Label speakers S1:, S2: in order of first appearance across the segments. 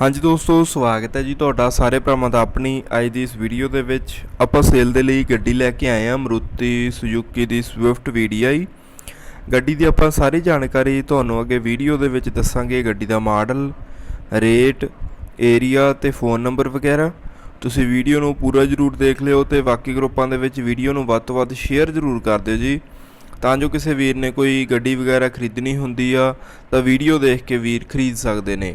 S1: ਹਾਂਜੀ ਦੋਸਤੋ, ਸਵਾਗਤ ਹੈ ਜੀ ਤੁਹਾਡਾ ਸਾਰੇ ਭਰਾਵਾਂ ਦਾ ਆਪਣੀ ਅੱਜ ਦੀ ਇਸ ਵੀਡੀਓ ਦੇ ਵਿੱਚ। ਆਪਾਂ ਸੇਲ ਦੇ ਲਈ ਗੱਡੀ ਲੈ ਕੇ ਆਏ ਹਾਂ ਮਰੂਤੀ ਸੁਜ਼ੂਕੀ ਦੀ ਸਵਿਫਟ ਵੀਡੀਆਈ ਗੱਡੀ ਦੀ ਆਪਾਂ ਸਾਰੀ ਜਾਣਕਾਰੀ ਤੁਹਾਨੂੰ ਅੱਗੇ ਵੀਡੀਓ ਦੇ ਵਿੱਚ ਦੱਸਾਂਗੇ, ਗੱਡੀ ਦਾ ਮਾਡਲ, ਰੇਟ ਏਰੀਆ ਤੇ ਫੋਨ ਨੰਬਰ ਵਗੈਰਾ। ਤੁਸੀਂ ਵੀਡੀਓ ਨੂੰ ਪੂਰਾ ਜ਼ਰੂਰ ਦੇਖ ਲਿਓ ਤੇ ਬਾਕੀ ਗਰੁੱਪਾਂ ਦੇ ਵਿੱਚ ਵੀਡੀਓ ਨੂੰ ਵੱਧ ਤੋਂ ਵੱਧ ਸ਼ੇਅਰ ਜ਼ਰੂਰ ਕਰ ਦਿਓ ਜੀ। ਤਾਂ ਜੋ ਕਿਸੇ ਵੀਰ ਨੇ ਕੋਈ ਗੱਡੀ ਵਗੈਰਾ ਖਰੀਦਣੀ ਹੁੰਦੀ ਆ, ਤਾਂ ਵੀਡੀਓ ਦੇਖ ਕੇ ਵੀਰ ਖਰੀਦ ਸਕਦੇ ਨੇ।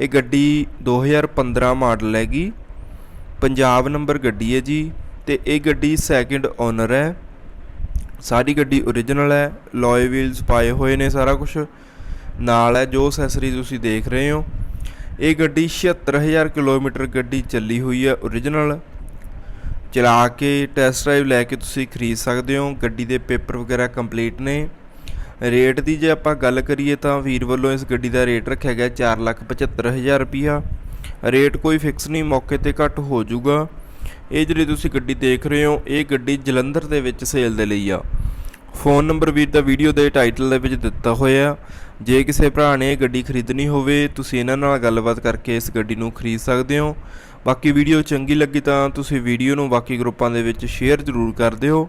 S1: ਇਹ ਗੱਡੀ 2015 ਮਾਡਲ ਹੈਗੀ। ਪੰਜਾਬ ਨੰਬਰ ਗੱਡੀ ਹੈ ਜੀ ਤੇ ਇਹ ਗੱਡੀ ਸੈਕਿੰਡ ਓਨਰ ਹੈ। ਸਾਰੀ ਗੱਡੀ ਓਰੀਜਨਲ ਹੈ ਲੋਏ ਵੀਲਸ ਪਾਏ ਹੋਏ ਨੇ ਸਾਰਾ ਕੁਝ ਨਾਲ ਹੈ ਜੋ ਅਸੈਸਰੀ ਤੁਸੀਂ ਦੇਖ ਰਹੇ ਹੋ। ਇਹ ਗੱਡੀ 76000 ਕਿਲੋਮੀਟਰ ਗੱਡੀ ਚੱਲੀ ਹੋਈ ਹੈ ਓਰੀਜਨਲ ਚਲਾ ਕੇ ਟੈਸਟ ਡਰਾਈਵ ਲੈ ਕੇ ਤੁਸੀਂ ਖਰੀਦ ਸਕਦੇ ਹੋ। ਗੱਡੀ ਦੇ ਪੇਪਰ ਵਗੈਰਾ ਕੰਪਲੀਟ ਨੇ। ਰੇਟ ਦੀ ਜੇ ਆਪਾਂ ਗੱਲ ਕਰੀਏ ਤਾਂ ਵੀਰ ਵੱਲੋਂ ਇਸ ਗੱਡੀ ਦਾ ਰੇਟ ਰੱਖਿਆ ਗਿਆ 475000 ਰੁਪਿਆ ਰੇਟ ਕੋਈ ਫਿਕਸ ਨਹੀਂ, ਮੌਕੇ ਤੇ ਘੱਟ ਹੋ ਜਾਊਗਾ। ਇਹ ਜਿਹੜੀ ਤੁਸੀਂ ਗੱਡੀ ਦੇਖ ਰਹੇ ਹੋ, ਇਹ ਗੱਡੀ ਜਲੰਧਰ ਦੇ ਵਿੱਚ ਸੇਲ ਦੇ ਲਈ ਆ। ਫੋਨ ਨੰਬਰ ਵੀਰ ਦਾ ਵੀਡੀਓ ਦੇ ਟਾਈਟਲ ਦੇ ਵਿੱਚ ਦਿੱਤਾ ਹੋਇਆ। ਜੇ ਕਿਸੇ ਭਰਾ ਨੇ ਇਹ ਗੱਡੀ ਖਰੀਦਣੀ ਹੋਵੇ, ਤੁਸੀਂ ਇਹਨਾਂ ਨਾਲ ਗੱਲਬਾਤ ਕਰਕੇ ਇਸ ਗੱਡੀ ਨੂੰ ਖਰੀਦ ਸਕਦੇ ਹੋ। ਬਾਕੀ ਵੀਡੀਓ ਚੰਗੀ ਲੱਗੀ ਤਾਂ ਤੁਸੀਂ ਵੀਡੀਓ ਨੂੰ ਬਾਕੀ ਗਰੁੱਪਾਂ ਦੇ ਵਿੱਚ ਸ਼ੇਅਰ ਜ਼ਰੂਰ ਕਰ ਦਿਓ।